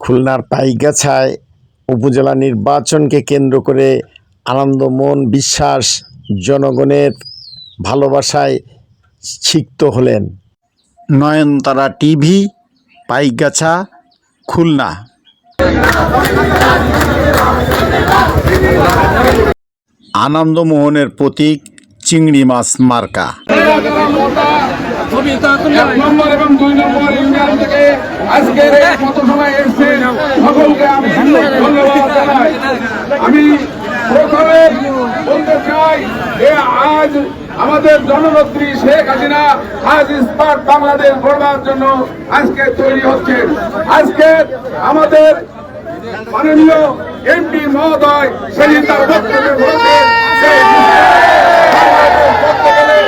খুলনার পাইগাছায় উপজেলা নির্বাচনকে কেন্দ্র করে আনন্দমন বিশ্বাস, জনগণের ভালোবাসায় সিক্ত হলেন। নয়নতারা টিভি, পাইগাছা, খুলনা। আনন্দমোহনের প্রতীক চিংড়ি মাছ মার্কা। এক নম্বর এবং দুই নম্বর ইউনিয়ন থেকে আজকের এই সময় এসছে সকলকে আমি ধন্যবাদ জানাই। আমি প্রথমে বলতে চাই যে আজ আমাদের জননেত্রী শেখ হাসিনা আজ ইস্পাত বাংলাদেশ গড়বার জন্য আজকে তৈরি হচ্ছে আজকে আমাদের মাননীয় এমপি মহোদয় সেদিন তার বক্তব্যে বলেছেন যে বাংলাদেশ করতে গেলে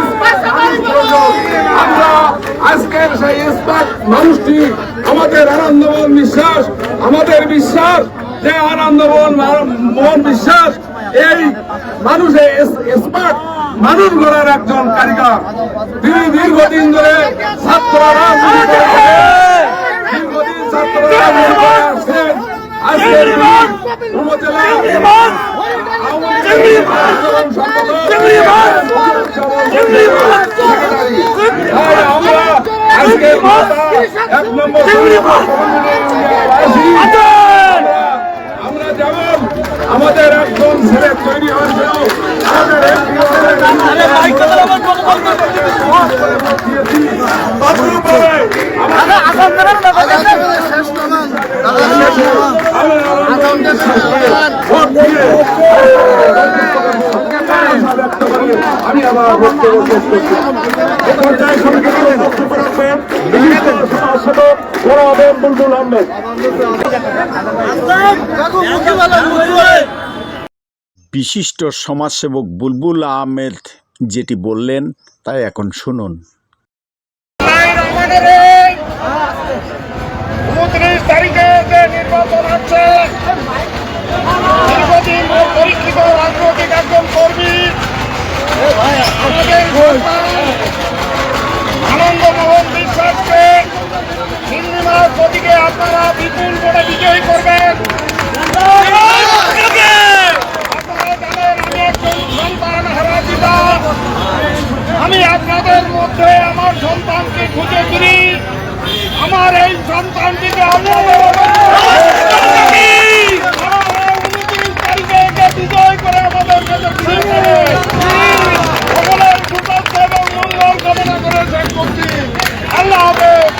ইস্পাত মানুষ প্রয়োজন। আমরা আজকের সেই ইস্পাত মানুষটি আমাদের আনন্দমোহন বিশ্বাস আমাদের বিশ্বাস যে আনন্দমোহন মোহন বিশ্বাস এই মানুষে ইস্পাত মানুষ গড়ার একজন কারিগর। তিনি দীর্ঘদিন ধরে ছাত্ররা দীর্ঘদিন ছাত্ররা আসছেন আজকের উপজেলা আওয়ামী লীগের সম্পাদক তাই আমরা আজকে এক নম্বর আমরা যেমন আমাদের একজন ছেলে তৈরি হয়েছিল আমি আবার বক্তব্য শেষ করছি। বিশিষ্ট সমাজসেবক বুলবুল আহমেদ যেটি বললেন তাই এখন শুনুন। মাস প্রতীকে আপনারা বিপুল ভোটে বিজয়ী করবেন। আমি আপনাদের মধ্যে আমার সন্তানকে খুঁজে ফিরি। আমার এই সন্তানটিকে আপনাদের উনত্রিশ তারিখে একে বিজয় করে আমাদের কাছে ফিরে দেবে। সকলের সুস্বাস্থ্য এবং মঙ্গল কামনা করে শেষ করছি আল্লাহ হাফেজ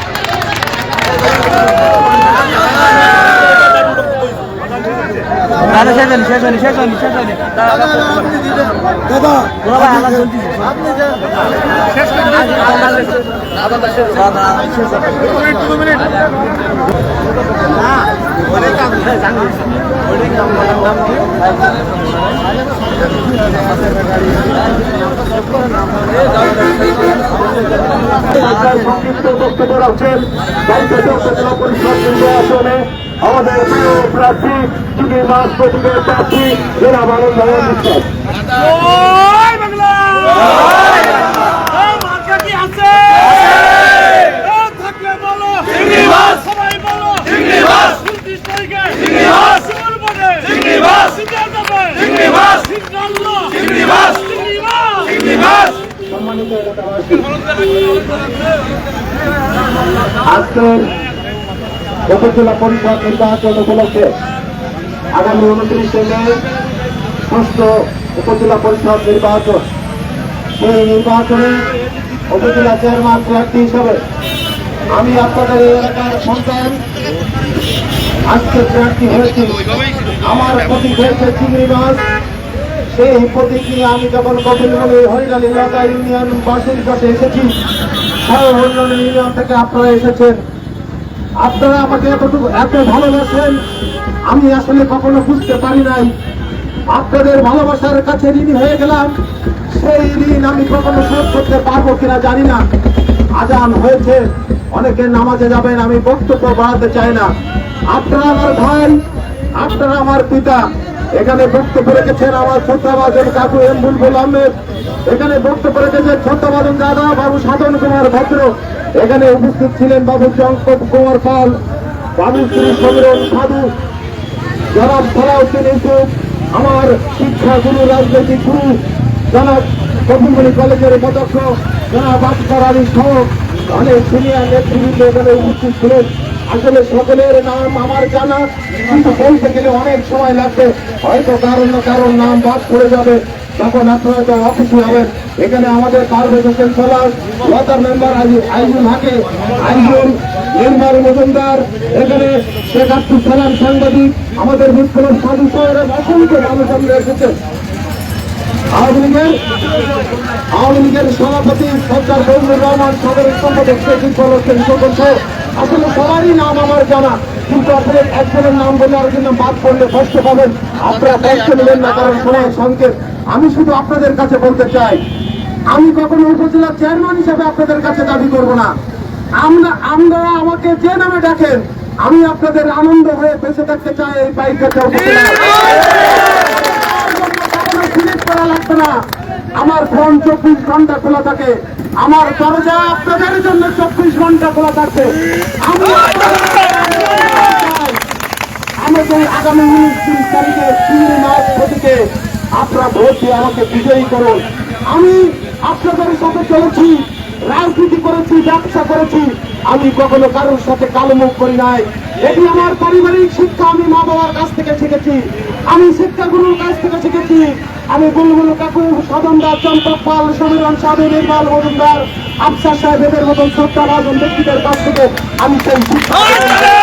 আরে শেষ হয়নি শেষ হয়নি শেষ হয়নি শেষ হয়নি দাদা সংক্ষিপ্ত বক্তব্য রাখছেন পরিষদ নির্বাচনে আমাদের প্রিয় প্রার্থী চুনি মাস প্রতীকের প্রার্থী জেনাব আনন্দ বিশ্বাস আজকের উপজেলা পরিষদ নির্বাচন উপলক্ষে আগামী উনত্রিশে মে ষষ্ঠ উপজেলা পরিষদ নির্বাচন। সেই নির্বাচনে উপজেলা চেয়ারম্যান প্রার্থী হিসাবে আমি আপনাদের এলাকার সন্তান, আজকে প্রার্থী হয়েছি। আমার প্রতীক হয়েছে চিংড়ি মাছ। সেই প্রতীক নিয়ে আমি যখন কপিল বলে হরিলাল এলাকা ইউনিয়ন বাসের কাছে এসেছি সব অন্যান্য ইউনিয়ন থেকে আপনারা এসেছেন। আপনারা আমাকে এতটুকু এত ভালোবাসেন, আমি আসলে কখনো বুঝতে পারি নাই। আপনাদের ভালোবাসার কাছে ঋণী হয়ে গেলাম, সেই ঋণ আমি কখনো শোধ করতে পারব কিনা জানি না। আজান হয়েছে, অনেকে নামাজে যাবেন, আমি বক্তব্য বাড়াতে চাই না। আপনারা আমার ভাই, আপনারা আমার পিতা, এখানে বক্তব্য রেখেছেন আমার শ্রদ্ধাভাজন কাকু এম বুলবুল আহমেদ। এখানে বক্তব্য রেখেছেন শ্রদ্ধাভাজন দাদা বাবু সাধন কুমার ভদ্র। এখানে উপস্থিত ছিলেন বাবু চঙ্কট কুমার পাল বাবুশ্রী সমীরণ সাধু। জনাব সালাউদ্দিন ইউসুফ, আমার শিক্ষা গুরু রাজনৈতিক গুরু, জনাব কপিলমণি কলেজের অধ্যক্ষ জনাব আক্তার আলী সহ অনেক সিনিয়র নেতৃবৃন্দ এখানে উপস্থিত ছিলেন। আসলে সকলের নাম আমার জানা, কিন্তু বলতে গেলে অনেক সময় লাগবে। হয়তো কারণ না কারণ নাম বাদ পড়ে যাবে। তখন আপনারা তো হবেন এখানে আমাদের পারভেজ হোসেন লতার মেম্বার আইজুল হাকে আইজুল নির্মল মজুমদার। এখানে শেখ আব্দুল সালাম সাংবাদিক, আমাদের মুখ্যমন্ত্রী সাধু শহরের অসংখ্য মানুষ আমরা এসেছেন। আওয়ামী লীগের আওয়ামী লীগের সভাপতি সরকার ফজলুর রহমান সাধারণ সম্পাদক শেখ ইকবাল সদস্য। আসলে সবারই নাম আমার জানা। কিন্তু আপনাদের একজনের নাম বলে আরেকজনের বাদ পড়লে কষ্ট পাবেন। আপনারা কষ্ট নেবেন না, কারণ সময় সংকেত। আমি শুধু আপনাদের কাছে বলতে চাই, আমি কখনো উপজেলা চেয়ারম্যান হিসেবে আপনাদের কাছে দাবি করব না। আমরা আমরা আমাকে যে নামে ডাকেন, আমি আপনাদের আনন্দ হয়ে বেঁচে থাকতে চাই এই পাইকাটা করা লাগবে না। আমার ফোন চব্বিশ ঘণ্টা খোলা থাকে। আমার দরজা আপনাদের জন্য চব্বিশ ঘণ্টা খোলা আমি আমাদের আগামী উনিশ তিরিশ তারিখে তিন মাস প্রতীকে আপনারা ভোট দিয়ে আমাকে বিজয়ী করুন। আমি আপনাদের সাথে চলেছি, রাজনীতি করেছি, ব্যবসা করেছি। আমি কখনো কারোর সাথে কালো মুখ করি নাই। এটি আমার পারিবারিক শিক্ষা, আমি মা বাবার কাছ থেকে শিখেছি। আমি শিক্ষাগুরুর কাছ থেকে শিখেছি। আমি বুলবুল কাকু, সদনদার, চম্পক পাল, সমীরণ সাধু নির্মল মজুমদার, আফসার সাহেব এদের মতন শ্রদ্ধা রাজন ব্যক্তিদের কাছ থেকে আমি সেই শিক্ষা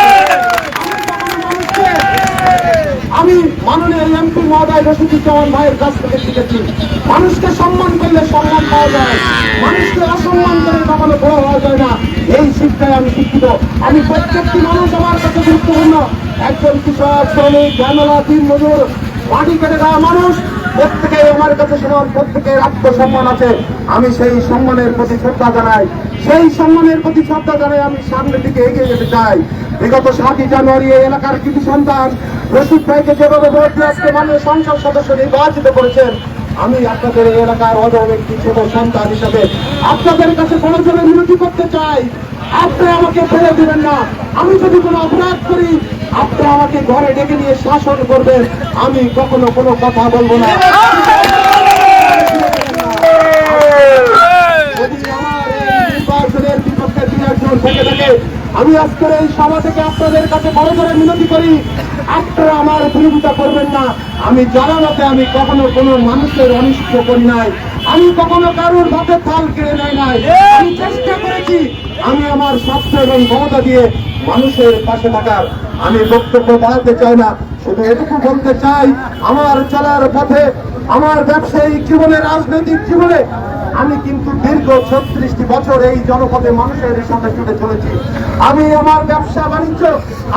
আমি মাননীয় এমপি মহোদয় রশিদুজ্জামান ভাইয়ের কাছ থেকে শিখেছি, মানুষকে সম্মান করলে সম্মান পাওয়া যায়, মানুষকে অসম্মান করে কখনো বড় হওয়া যায় না। এই শিক্ষায় আমি শিক্ষিত। আমি প্রত্যেকটি মানুষ আমার কাছে গুরুত্বপূর্ণ। একজন কৃষক, শ্রমিক, জ্ঞানলা দিন মজুর, মাটি কেটে দেওয়া মানুষ, প্রত্যেকে আমার কাছে সমান, প্রত্যেকের আত্মসম্মান আছে। আমি সেই সম্মানের প্রতি শ্রদ্ধা জানাই। সেই সম্মানের প্রতি শ্রদ্ধা জানাই আমি সামনের দিকে এগিয়ে যেতে চাই। বিগত সাতই জানুয়ারি এই এলাকার কৃতি সন্তান রশিদ ভাইকে যেভাবে ভোট দিয়ে আজকে মাননীয় সংসদ সদস্য নির্বাচিত করেছেন আমি আপনাদের এই এলাকার অজর একটি ছোট সন্তান হিসাবে আপনাদের কাছে কোনো জন্য বিরতি করতে চাই। আপনি আমাকে ফেলে দিবেন না। আমি যদি কোনো অপরাধ করি আপনি আমাকে ঘরে ডেকে নিয়ে শাসন করবেন। আমি কখনো কোনো কথা বলব না। যদি আমার নির্বাচনের বিপক্ষে দু একজন থেকে থাকে আমি আজকের এই সভা থেকে আপনাদের কাছে বড় করে মিনতি করি, আপনারা আমার বিরোধিতা করবেন না। আমি জানালাতে আমি কখনো কোনো মানুষের অনিষ্ট করি নাই। আমি কখনো কারোর ভাতে থাল কেড়ে নেই নাই। আমি চেষ্টা করেছি, আমি আমার স্বাস্থ্য এবং ক্ষমতা দিয়ে মানুষের পাশে থাকার। আমি বক্তব্য বাড়াতে চাই না, শুধু এটুকু বলতে চাই, আমার চলার পথে, আমার ব্যবসায়িক জীবনে, রাজনৈতিক জীবনে আমি কিন্তু দীর্ঘ ছত্রিশটি বছর এই জনপদে মানুষের সাথে সাথে চলেছি। আমি আমার ব্যবসা বাণিজ্য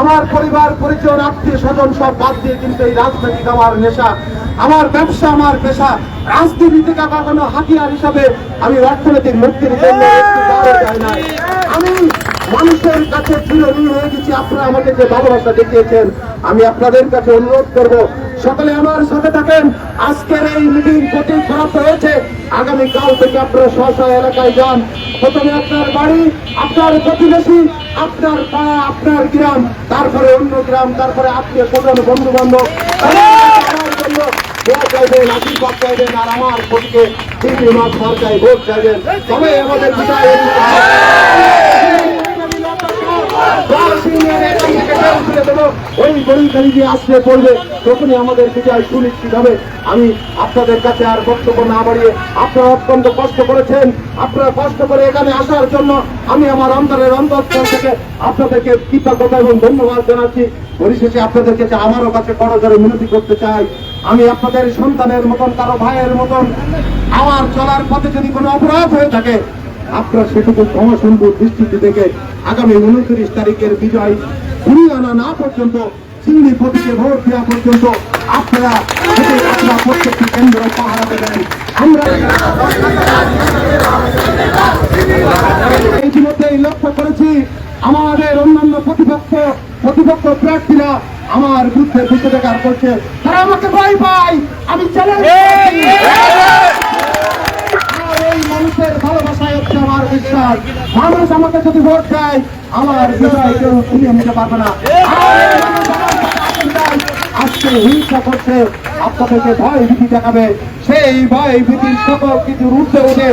আমার পরিবার পরিচয় আত্মীয় স্বজন সব বাদ দিয়ে কিন্তু এই রাজনৈতিক আমার নেশা আমার ব্যবসা আমার পেশা রাজনীতি থেকে কখনো হাতিয়ার হিসাবে আমি অর্থনৈতিক মুক্তির জন্য আমি মানুষের কাছে চিরঋণ হয়ে গেছি। আপনারা আমাকে যে ভালোবাসা দেখিয়েছেন আমি আপনাদের কাছে অনুরোধ করব সকলে আমার সাথে থাকেন। আজকের এই মিটিং প্রতি খারাপ হয়েছে, আগামী কাল থেকে আপনারা স্ব এলাকায় যান। প্রথমে আপনার বাড়ি, আপনার প্রতিবেশী, আপনার পাড়া আপনার গ্রাম, তারপরে অন্য গ্রাম, তারপরে আত্মীয় স্বজন বন্ধু বান্ধব আমার প্রতিকে চিংড়ি মাছ সরকারি ভোট চাইবেন। তবে আমাদের ওই গরিবখালি যে আসলে পড়বে, তখনই আমাদের বিজয় সুনিশ্চিত হবে আমি আপনাদের কাছে আর বক্তব্য না বাড়িয়ে আপনারা অত্যন্ত কষ্ট করেছেন। আপনারা কষ্ট করে এখানে আসার জন্য আমি আমার অন্তরের অন্তঃস্থল থেকে আপনাদেরকে কৃতজ্ঞতা এবং ধন্যবাদ জানাচ্ছি। পরিশেষে আপনাদের কাছে আমারও কাছে বড় করে মিনতি করতে চাই। আমি আপনাদের সন্তানের মতন, কারও ভাইয়ের মতন, আমার চলার পথে যদি কোনো অপরাধ হয়ে থাকে আপনার সেটুকু ক্ষমাসুন্দর দৃষ্টিতে দেখে আগামী উনত্রিশ তারিখের বিজয় ঘুরিয়ে আনা না পর্যন্ত, চিংড়ি প্রতীকে ভোট দেওয়া পর্যন্ত আপনারা আপনারা প্রত্যেকটি কেন্দ্র পাহারা দেবেন। আমরা ইতিমধ্যেই লক্ষ্য করেছি আমাদের অন্যান্য প্রতিপক্ষ প্রতিপক্ষ প্রার্থীরা আমার বুদ্ধের বিষেধাগার করছে তারা আমাকে ভয় পাই আমি চ্যালেঞ্জ করছি। আর এই মানুষের ভালোবাসায় হচ্ছে আমার বিশ্বাস মানুষ আমাকে যদি ভোট দেয় আমার বিজয় কেউ ফিরিয়ে নিতে পারবে না। আজকে হিংসা করছে আপনাদেরকে ভয় ভীতি দেখাবে। সেই ভয় ভীতির সকল কিছু উঠতে উঠে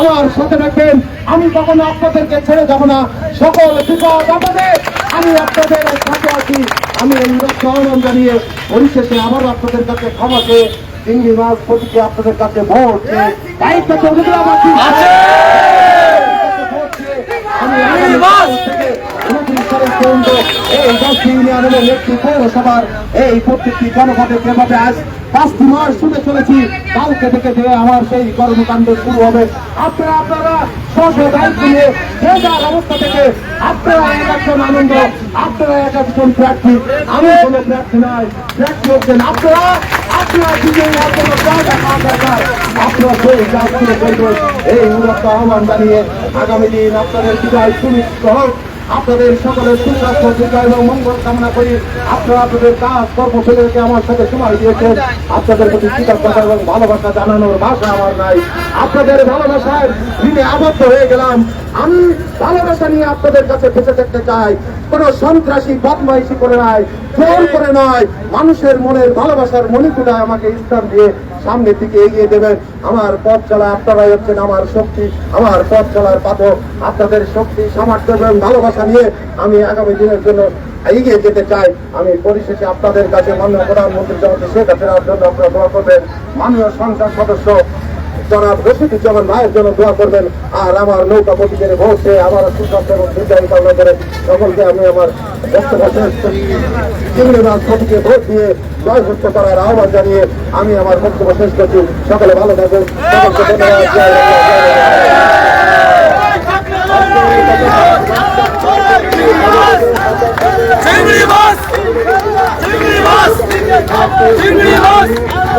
আমার সাথে রাখবেন আমি কখনো আপনাদেরকে ছেড়ে যাব না। সকল বিপদ আপদে আমি আপনাদের সাথে আছি। আমি এই আহ্বান জানিয়ে পরিশেষে আবার আপনাদের কাছে ক্ষমা চেয়ে চিংড়ি মাছ প্রতিকে আপনাদের কাছে ভোট দায়িত্ব চৌধুরী আমার পর্যন্ত এই দশ ইউনিয়নের নেত্রী পৌরসভার এই প্রত্যেকটি জনপদে আজ পাঁচটি মাস শুনে চলেছি, কালকে থেকে যে আমার সেই কর্মকাণ্ড শুরু হবে। আপনারা আপনারা দায়িত্ব নিয়ে যে যার অবস্থা থেকে আপনারা এক একজন আনন্দ, আপনারা এক একজন প্রার্থী। আমি কোনো প্রার্থী প্রার্থী হচ্ছেন আপনারা। আপনারা এই মূলত আহ্বান জানিয়ে আগামী দিন আপনাদের বিজয় সুনিশ্চিত হোক। আপনাদের সকলের সুস্বাস্থ্য শিক্ষা এবং মঙ্গল কামনা করি। আপনারা আপনাদের কাজ কর্মচারীকে আমার সাথে সময় দিয়েছেন। আপনাদের প্রতি কৃতজ্ঞতা এবং ভালোবাসা জানানোর ভাষা আমার নাই। আপনাদের ভালোবাসায় আবদ্ধ হয়ে গেলাম। আমি ভালোবাসা নিয়ে আপনাদের কাছে বেঁচে থাকতে চাই। কোন সন্ত্রাসী বদমাইশি করে নয় জোর করে নয় মানুষের মনের ভালোবাসার মণিকুটায় আমাকে স্থান দিয়ে সামনের দিকে এগিয়ে দেবেন। আমার পথ চলা আপনারাই হচ্ছেন আমার শক্তি, আমার পথ চলার পাথর আপনাদের শক্তি, সামর্থ্য এবং ভালোবাসা নিয়ে আমি আগামী দিনের জন্য এগিয়ে যেতে চাই। আমি পরিশেষে আপনাদের কাছে মাননীয় প্রধানমন্ত্রী জগতে শেখ হাসিনার জন্য আপনারা দোয়া করবেন। মাননীয় সংসদ সদস্য জনাব রশিদুজ্জামান ভাইয়ের জন্য দোয়া করবেন আর আমার নৌকা প্রতীকের ভোট আমার সুস্বাস্থ্য এবং দীর্ঘায়ু কামনা করে সকলকে আমি আমার বক্তব্য প্রতীকে ভোট দিয়ে জয়যুক্ত করার আহ্বান জানিয়ে আমি আমার বক্তব্য শেষ করছি সকলে ভালো থাকুন সকলকে